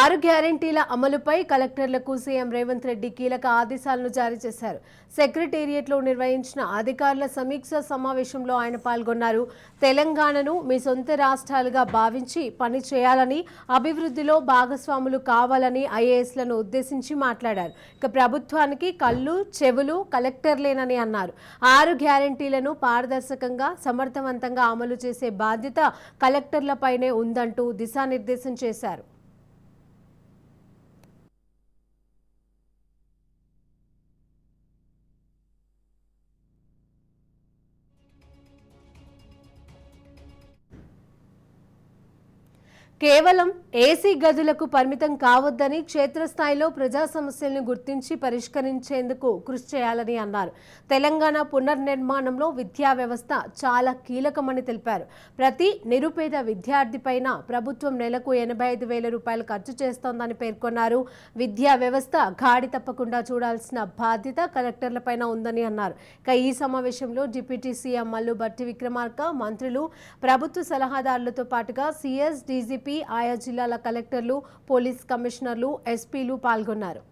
ఆరు గ్యారంటీల అమలుపై కలెక్టర్లకు సీఎం రేవంత్ రెడ్డి కీలక ఆదేశాలను జారీ చేశారు. సెక్రటేరియట్లో నిర్వహించిన అధికారుల సమీక్ష సమావేశంలో ఆయన పాల్గొన్నారు. తెలంగాణను మీ సొంత రాష్ట్రాలుగా భావించి పని చేయాలని అభివృద్ధిలో భాగస్వాములు కావాలని ఐఏఎస్లను ఉద్దేశించి మాట్లాడారు. ఇక ప్రభుత్వానికి కళ్ళు చెవులు కలెక్టర్లేనని అన్నారు. ఆరు గ్యారంటీలను పారదర్శకంగా సమర్థవంతంగా అమలు చేసే బాధ్యత కలెక్టర్లపైనే ఉందంటూ దిశానిర్దేశం చేశారు. కేవలం ఏసీ గదులకు పరిమితం కావద్దని క్షేత్రస్థాయిలో ప్రజా సమస్యలను గుర్తించి పరిష్కరించేందుకు కృషి చేయాలని అన్నారు. తెలంగాణ పునర్నిర్మాణంలో విద్యా వ్యవస్థ చాలా కీలకమని తెలిపారు. ప్రతి నిరుపేద విద్యార్థిపైన ప్రభుత్వం నెలకు ఎనభై ఐదు వేల రూపాయలు ఖర్చు చేస్తోందని పేర్కొన్నారు. విద్యా వ్యవస్థ గాడి తప్పకుండా చూడాల్సిన బాధ్యత కలెక్టర్లపైన ఉందని అన్నారు. ఇక ఈ సమావేశంలో డిప్యూటీ సీఎం మల్లు భట్టి విక్రమార్క మంత్రులు ప్రభుత్వ సలహాదారులతో పాటుగా సీఎస్ డీజీపీ ఆయా జిల్లాల కలెక్టర్లు పోలీస్ కమిషనర్లు ఎస్పీలు పాల్గొన్నారు.